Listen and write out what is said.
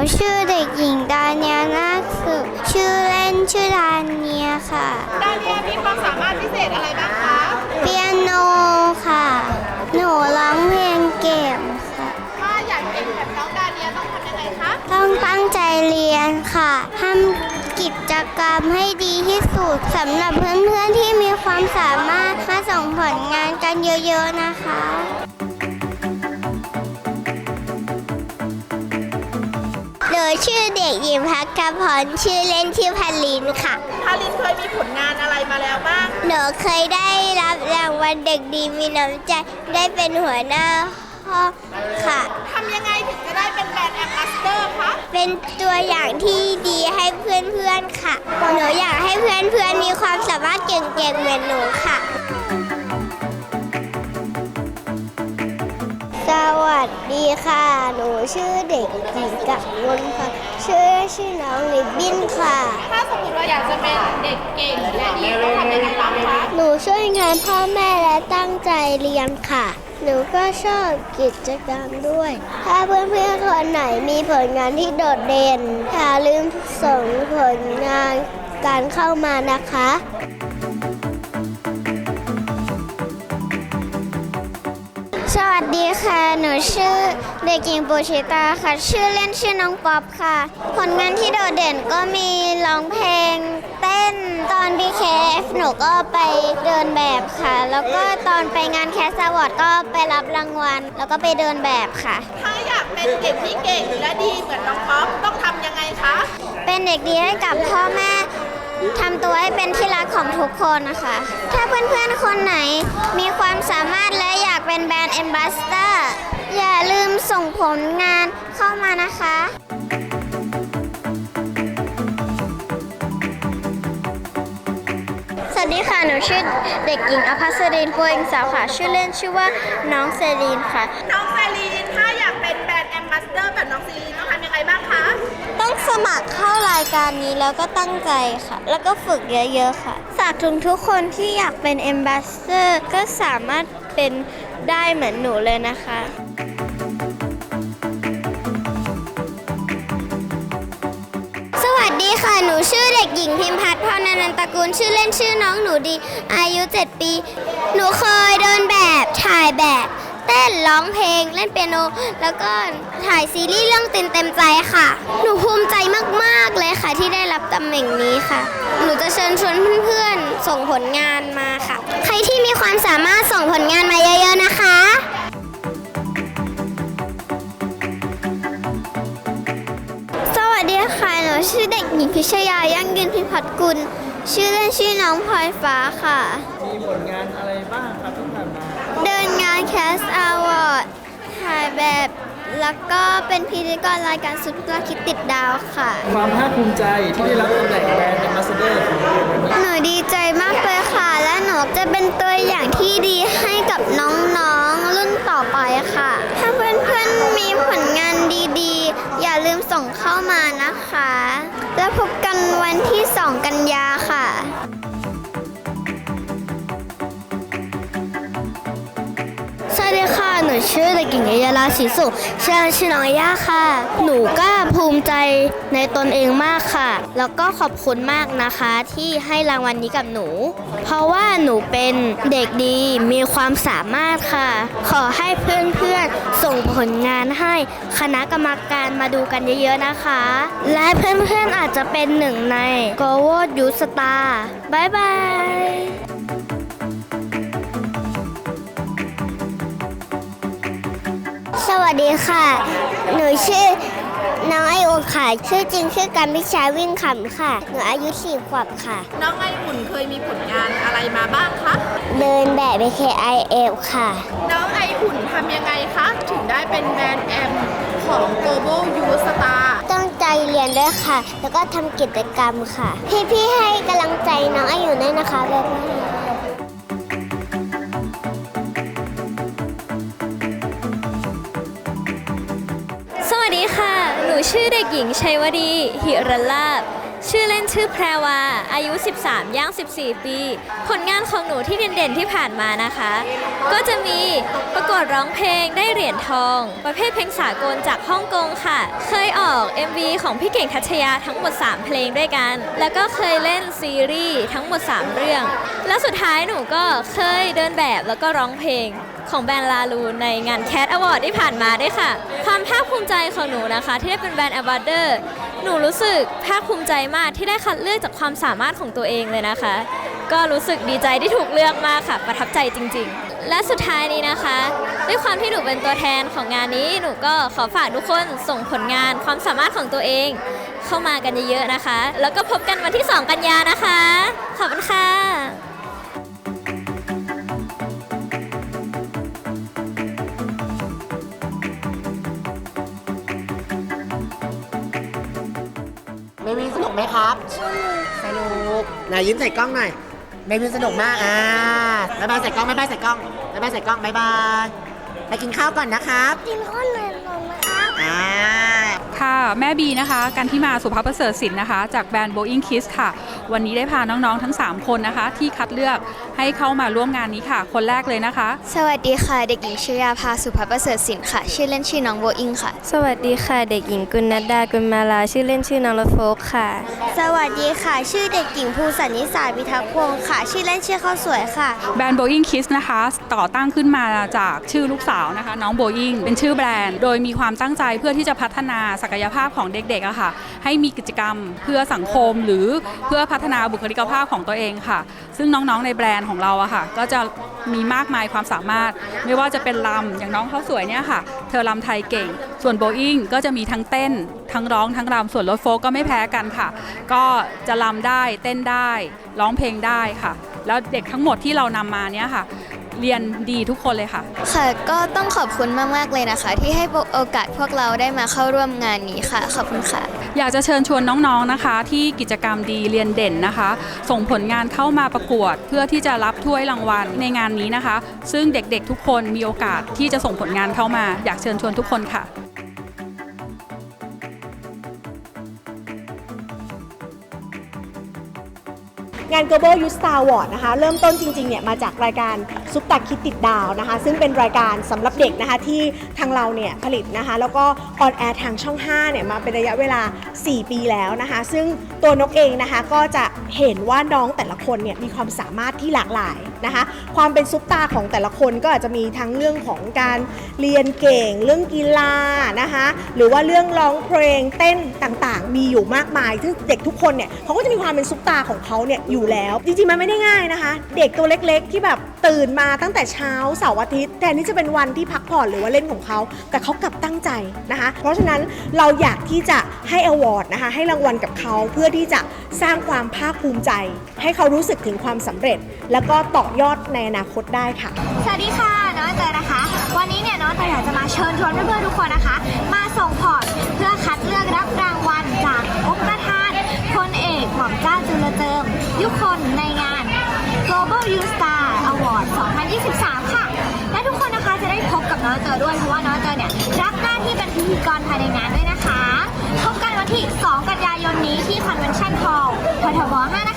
สดีค่ะหนูชื่อเด็กหญิงดาเนียนาคสุขชื่อเล่นชื่อดาเนียค่ะ ดาเนียมีความสามารถพิเศษอะไรบ้างคะเปียโนค่ะ หนูร้องเพลงเก่งค่ะ ถ้าอยากเก่งแบบน้องดาเนียต้องทำยังไงคะต้องตั้งใจเรียนค่ะทำกิจกรรมให้ดีที่สุดสำหรับเพื่อนๆที่มีความสามารถมาส่งผลงานกันเยอะๆนะคะ นูชื่อเด็กหญิงพักกพรชื่อเล่นชื่อพันลินค่ะ พาลินเคยมีผลงานอะไรมาแล้วบ้าง หนูเคยได้รับรางวัลเด็กดีมีน้ำใจได้เป็นหัวหน้าห้องค่ะ ทำยังไงถึงจะได้เป็นแบรนด์แอมบาสเดอร์คะ เป็นตัวอย่างที่ดีให้เพื่อนๆค่ะ หนูอยากให้เพื่อนๆมีความสามารถเก่งๆเหมือนหนูค่ะ วัสดีค่ะ หนูชื่อเด็กหญิงกักวลค่ะ ชื่อชื่อน้องลิบบินค่ะ ถ้าสมมติเราอยากจะเป็นเด็กเก่งและดีต้องทำยังไงบ้างคะหนูช่วยงานพ่อแม่และตั้งใจเรียนค่ะ หนูก็ชอบกิจกรรมด้วย ถ้าเพื่อนๆคนไหนมีผลงานที่โดดเด่นอย่าลืมส่งผลงานการเข้ามานะคะ สวัสดีค่ะ หนูชื่อเด็กหญิงปูชิตาค่ะ ชื่อเล่นชื่อน้องป๊อปค่ะ ผลงานที่โดดเด่นก็มีร้องเพลงเต้นตอน BKF หนูก็ไปเดินแบบค่ะ แล้วก็ตอนไปงานแคสซาวอร์ดก็ไปรับรางวัล แล้วก็ไปเดินแบบค่ะ ถ้าอยากเป็นเด็กที่เก่งและดีเหมือนน้องป๊อปต้องทำยังไงคะ เป็นเด็กดีให้กับพ่อแม่ ทำตัวให้เป็นที่รักของทุกคนนะคะ ถ้าเพื่อนๆ คนไหนมีความสามารถและอยากเป็นแบรนด์ a อ b บ s สเตอร์อย่าลืมส่งผลงานเข้ามานะคะสวัสดีค่ะ หนูชื่อเด็กหญิงอภัสรินโพอิงสาวค่ะ ชื่อเล่นชื่อว่าน้องเซรีนค่ะ น้องไซรีน ถ้าอยากเป็นแบรนด์แอมบาสเดอร์แบบน้องซีรีนต้อง สมัครเข้ารายการนี้แล้วก็ตั้งใจค่ะ แล้วก็ฝึกเยอะๆค่ะ ฝากถึงทุกคนที่อยากเป็น a อ b บ s สเ o อร์ก็สามารถเป็นได้เหมือนหนูเลยนะคะสวัสดีค่ะ หนูชื่อเด็กหญิงพิมพัฒน์พรนันตะกูล ชื่อเล่นชื่อน้องหนูดี อายุ 7 ปี หนูเคยเดินแบบ ถ่ายแบบ ต้นร้องเพลงเล่นเปียโน แล้วก็ถ่ายซีรีส์เรื่องตินเต็มใจค่ะ หนูภูมิใจมาก ๆ เลยค่ะที่ได้รับตำแหน่งนี้ค่ะ หนูจะเชิญชวนเพื่อนๆ ส่งผลงานมาค่ะ ใครที่มีความสามารถส่งผลงานมาเยอะๆนะคะสวัสดีค่ะ หนูชื่อเด็กหญิงพิชยายั่งยืนพิพัฒน์กุล ชื่อเล่นชื่อน้องพลอยฟ้าค่ะ มีผลงานอะไรบ้างครับที่ผ่านมาเดินงานแคสอวอร์ดถ่ายแบบ แล้วก็เป็นพิธีกรรายการสุดยอดคิดติดดาวค่ะ ความภาคภูมิใจที่ได้รับตำแหน่งแบรนด์ a อ b บ s สเดอร์ของโรงเรียนวันนี้หนูดีใจมากเลยค่ะ และหนูจะเป็นตัวอย่างที่ดีให้กับน้องๆ รุ่นต่อไปค่ะ ถ้าเพื่อนๆ มีผลงานดีๆ อย่าลืมส่งเข้ามานะคะ แล้วพบกันวันที่ 2 กันยาค่ะ วัสดีค่ะ หนูชื่อเด็กหญิงเยาลาศรีสุขชื่อเล่นชื่อน้องย่าค่ะ หนูก็ภูมิใจในตนเองมากค่ะ แล้วก็ขอบคุณมากนะคะที่ให้รางวัลนี้กับหนู เพราะว่าหนูเป็นเด็กดีมีความสามารถค่ะ ขอให้เพื่อนๆส่งผลงานให้คณะกรรมการมาดูกันเยอะๆนะคะ และเพื่อนๆอาจจะเป็นหนึ่งใน g o โวยูสตาร์บายบาย สวัสดีค่ะ หนูชื่อน้องไอโอค่ะ ชื่อจริงชื่อการพิชาวิ่งขำค่ะ หนูอายุสี่ขวบค่ะ น้องไออุ่นเคยมีผลงานอะไรมาบ้างคะ เดินแบบ BKIF ค่ะ น้องไออุ่นทำยังไงคะ ถึงได้เป็นแบรนด์แอมของ Global You Star ตั้งใจเรียนด้วยค่ะ แล้วก็ทำกิจกรรมค่ะ พี่ๆให้กำลังใจน้องไออยู่ด้วยนะคะบ๊ายบายสวัสดีค่ะหนู ชื่อเด็กหญิงชัยวดี หิรลาบ ชื่อเล่นชื่อแพรวา อายุ 13 ย่าง 14 ปี ผลงานของหนูที่เด่นๆที่ผ่านมานะคะ ก็จะมีประกวดร้องเพลงได้เหรียญทอง ประเภทเพลงสากลจากฮ่องกงค่ะ เคยออก MV ของพี่เก่งทัชยาทั้งหมด 3 เพลงด้วยกัน แล้วก็เคยเล่นซีรีส์ทั้งหมด 3 เรื่อง และสุดท้ายหนูก็เคยเดินแบบแล้วก็ร้องเพลง ของแบรนด์ลาลูในงาน Cat Award ที่ผ่านมาด้วยค่ะ ความภาคภูมิใจของหนูนะคะ ที่ได้เป็นแบรนด์ a w a r d e r หนูรู้สึกภาคภูมิใจมากที่ได้คัดเลือกจากความสามารถของตัวเองเลยนะคะ ก็รู้สึกดีใจที่ถูกเลือกมากค่ะ ประทับใจจริง ๆ และสุดท้ายนี้นะคะ ด้วยความที่หนูเป็นตัวแทนของงานนี้หนูก็ขอฝากทุกคนส่งผลงานความสามารถของตัวเอง เข้ามากันเยอะๆนะคะ แล้วก็พบกันวันที่ 2 กันยานะคะ ขอบคุณค่ะ ไหมครับ สนุกไหนยิ้มใส่กล้องหน่อยเมวินสนุกมาก อ่าบายบายใส่กล้องบายบายใส่กล้องบายบายใส่กล้องบายบาย ไปกินข้าวก่อนนะครับ กินข้าวเหนียวนะครับ อ่า ค่ะ แม่บีนะคะ กันที่มาสุภาพประเสริฐศิลป์นะคะ จากแบรนด์ Boeing Kiss ค่ะ วันนี้ได้พาน้องๆทั้ง 3 คนนะคะ ที่คัดเลือกให้เข้ามาร่วมงานนี้ค่ะ คนแรกเลยนะคะ สวัสดีค่ะ เด็กหญิงชยาภาสุภาประเสริฐศิลป์ค่ะ ชื่อเล่นชื่อน้องโบอิงค่ะ สวัสดีค่ะ เด็กหญิงกุลนัดดากุลมาลาชื่อเล่นชื่อน้องรถโฟกค่ะ สวัสดีค่ะ ชื่อเด็กหญิงภูสันนิสาพิทักษ์พงศ์ค่ะ ชื่อเล่นชื่อข้าวสวยค่ะ แบรนด์ Boeing Kiss นะคะ ต่อตั้งขึ้นมาจากชื่อลูกสาวนะคะ น้อง Boeing เป็นชื่อแบรนด์ โดยมีความตั้งใจเพื่อที่จะพัฒนาศักยภาพของเด็กๆอะค่ะให้มีกิจกรรมเพื่อสังคมหรือเพื่อพัฒนาบุคลิกภาพของตัวเองค่ะ ซึ่งน้องๆในแบรนด์ของเราอะค่ะ ก็จะมีมากมายความสามารถ ไม่ว่าจะเป็นลำอย่างน้องเขาสวยเนี่ยค่ะ เธอลำไทยเก่ง ส่วน Boeing ก็จะมีทั้งเต้น ทั้งร้องทั้งรำส่วนรถโฟกก็ไม่แพ้กันค่ะ ก็จะลำได้เต้นได้ร้องเพลงได้ค่ะ แล้วเด็กทั้งหมดที่เรานำมาเนี่ยค่ะเรียนดีทุกคนเลยค่ะ ค่ะ ก็ต้องขอบคุณมาก ๆ เลยนะคะ ที่ให้โอกาสพวกเราได้มาเข้าร่วมงานนี้ค่ะ ขอบคุณค่ะ อยากจะเชิญชวนน้องๆนะคะ ที่กิจกรรมดีเรียนเด่นนะคะ ส่งผลงานเข้ามาประกวด เพื่อที่จะรับถ้วยรางวัลในงานนี้นะคะ ซึ่งเด็กๆทุกคนมีโอกาสที่จะส่งผลงานเข้ามา อยากเชิญชวนทุกคนค่ะ งาน Global Youth Star Award นะคะเริ่มต้นจริงๆเนี่ยมาจากรายการซุปตาคิดติดดาวนะคะ ซึ่งเป็นรายการสำหรับเด็กนะคะที่ทางเราเนี่ยผลิตนะคะ แล้วก็ออนแอร์ทางช่อง 5 เนี่ยมาเป็นระยะเวลา 4 ปีแล้วนะคะ ซึ่งตัวนกเองนะคะก็จะเห็นว่าน้องแต่ละคนเนี่ยมีความสามารถที่หลากหลายนะคะ ความเป็นซุปตาของแต่ละคนก็อาจจะมีทั้งเรื่องของการเรียนเก่ง เรื่องกีฬานะคะ หรือว่าเรื่องร้องเพลงเต้นต่างๆ มีอยู่มากมายซึ่งเด็กทุกคนเนี่ยเขาก็จะมีความเป็นซุปตาของเขาเนี่ยอยู่แล้ว จริงๆ มันไม่ได้ง่ายนะคะ เด็กตัวเล็กๆ ที่แบบตื่นมาตั้งแต่เช้าเสาร์อาทิตย์แต่นี่จะเป็นวันที่พักผ่อนหรือว่าเล่นของเขา แต่เขากลับตั้งใจนะคะ เพราะฉะนั้นเราอยากที่จะให้อวอร์ดนะคะ ให้รางวัลกับเขาเพื่อที่จะสร้างความภาคภูมิใจ ให้เขารู้สึกถึงความสำเร็จ แล้วก็ต่อยอดในอนาคตได้ค่ะ สวัสดีค่ะน้องเตยนะคะ วันนี้เนี่ยน้องเตยอยากจะมาเชิญชวนเพื่อนๆทุกคนนะคะ มาส่งพอร์ตเพื่อคัดเลือกรับรางวัลจากองค์ประธานพลเอกหม่อมเจ้าจุลเจิม ทุกคนในงาน Global You Star Award 2023 ค่ะ และทุกคนนะคะจะได้พบกับน้องเจอด้วย เพราะว่าน้องเจอเนี่ยรับหน้าที่เป็นพิธีกรภายในงานด้วยนะคะ พบกันวันที่ 2 กันยายนนี้ที่ Convention Hall ททบ5น